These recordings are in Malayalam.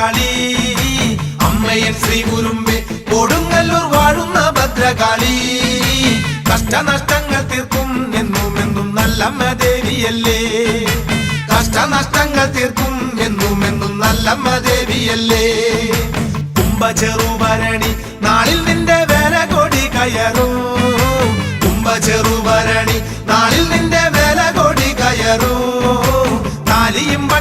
ഭദ്രകാളി. അമ്മയൻ ശ്രീകുരുമ്പെ കൊടുങ്ങല്ലൂർ വാഴുന്ന ഭദ്രകാളി. കഷ്ടനഷ്ടങ്ങൾ തീർക്കും എന്നും എന്നും നല്ലമ്മ ദേവിയല്ലേ. കഷ്ടനഷ്ടങ്ങൾ തീർക്കും എന്നും എന്നും നല്ലമ്മ ദേവിയല്ലേ. കുംഭചെറുഭരണി നാളിൽ നിന്റെ വേല കൊടി കയറും.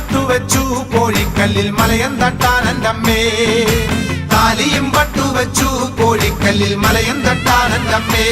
പട്ടുവെച്ചു കോഴിക്കല്ലിൽ മലയം തട്ടാൻ അമ്മേ താലിയും പട്ടുവെച്ചു കോഴിക്കല്ലിൽ മലയം തട്ടാൻ അമ്മേ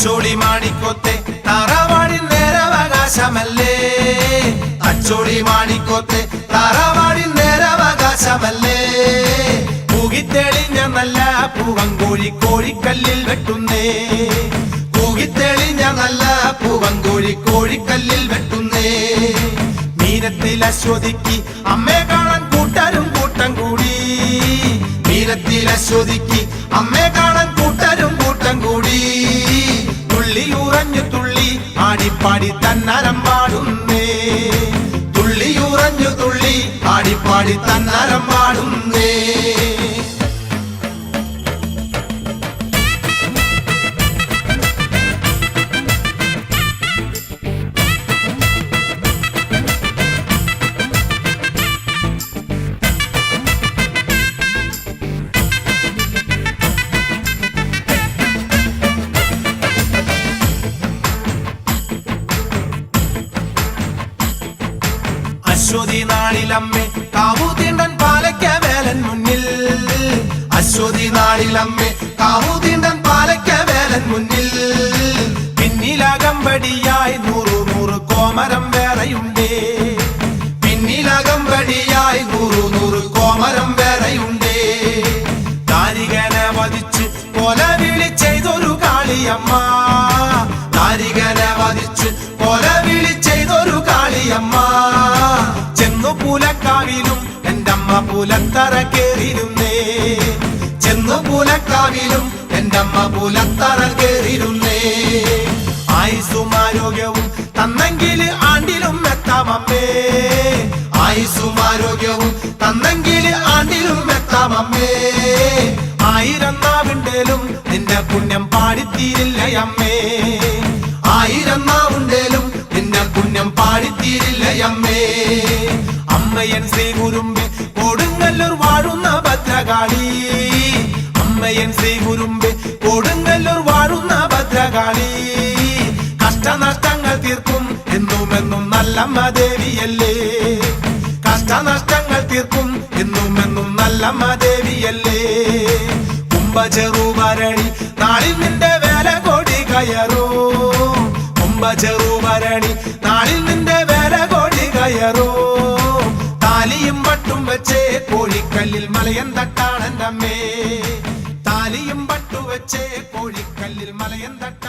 അച്ചോടി മാണിക്കോത്തെ താറാവാടിൻ നേരവകാശമല്ലേ? അച്ചോടി മാണിക്കോത്തെ താറാവാടിൻ നേരവകാശമല്ലേ? കൂകിത്തെളിഞ്ഞ നല്ല പൂവങ്കോഴി കോഴിക്കല്ലിൽ വെട്ടുന്നേ. കൂകിത്തെളിഞ്ഞ നല്ല പൂവങ്കോഴി കോഴിക്കല്ലിൽ വെട്ടുന്നേ. മീനത്തിൽ അശ്വതിക്ക് അമ്മയെ കാണാൻ കൂട്ടരും കൂട്ടം കൂടി. മീനത്തിൽ അശ്വതിക്ക് അമ്മയെ കാണാൻ ആടിപ്പാടി തന്നരം പാടുന്നേ. തുള്ളി ഉറഞ്ഞു തുള്ളി ആടിപ്പാടി തന്നരം പാടുന്നേ. അശ്വതി നാളിലമ്മേ കാവൂതീണ്ടൻ പാലയ്ക്ക വേലൻ മുന്നിൽ. അശ്വതി നാളിലമ്മേ കാവൂതീണ്ടൻ പാലയ്ക്ക വേലൻ മുന്നിൽ. പിന്നിലകമ്പടിയായി നൂറു നൂറ് കോമരം വേറെയുണ്ടേ. പിന്നിലകമ്പടിയായി നൂറു നൂറ് കോമരം വേറെയുണ്ടേ. താരികന വധിച്ച് കൊല വിളി ചെയ്തൊരു കാളിയമ്മ. താരികന വധിച്ച് കൊല വിളി പൂലക്കാവിലും എന്റമ്മ പൂലത്തറ കേറിയിരുന്നേ. ചെന്നു പൂലക്കാവിലും എന്റമ്മ പൂലത്തറ കേറിയിരുന്നേ. ആയുസും ആരോഗ്യവും തന്നെങ്കിൽ ആണ്ടിലും എത്താമമ്മേ ആയുസും ആരോഗ്യവും തന്നെങ്കിൽ ആണ്ടിലും എത്താമമ്മേ ആയിരം നാവിണ്ടേലും നിന്റെ പുണ്യം പാടിത്തീരില്ല അമ്മേ. ആയിരം നാവുണ്ടേലും നിന്റെ പുണ്യം പാടിത്തീരില്ല അമ്മേ. അമ്മയൻ ശ്രീ ഗുരുമ്പെ കൊടുങ്ങല്ലൂർ വാഴുന്ന ഭദ്രകാളി. അമ്മയൻ ശ്രീ ഗുരുമ്പെ കൊടുങ്ങല്ലൂർ വാഴുന്ന ഭദ്രകാളി. കഷ്ടനഷ്ടങ്ങൾ തീർക്കും എന്നുമെന്നും എന്നും നല്ലമ്മ ദേവിയല്ലേ. കഷ്ടനഷ്ടങ്ങൾ തീർക്കും എന്നുമെന്നും എന്നും നല്ലമ്മ ദേവിയല്ലേ. കുംഭചെറുവരണി നാളിൽ നിന്റെ വേല കൊടി കയറൂ. കുംഭചെറുവരണി നാളിൽ നിന്റെ വേല കൊടി കയറൂ. കോഴിക്കല്ലിൽ മലയം തട്ടാണെന്റെ അമ്മേ താലിയും പട്ടുവച്ചേ കോഴിക്കല്ലിൽ മലയം അമ്മേ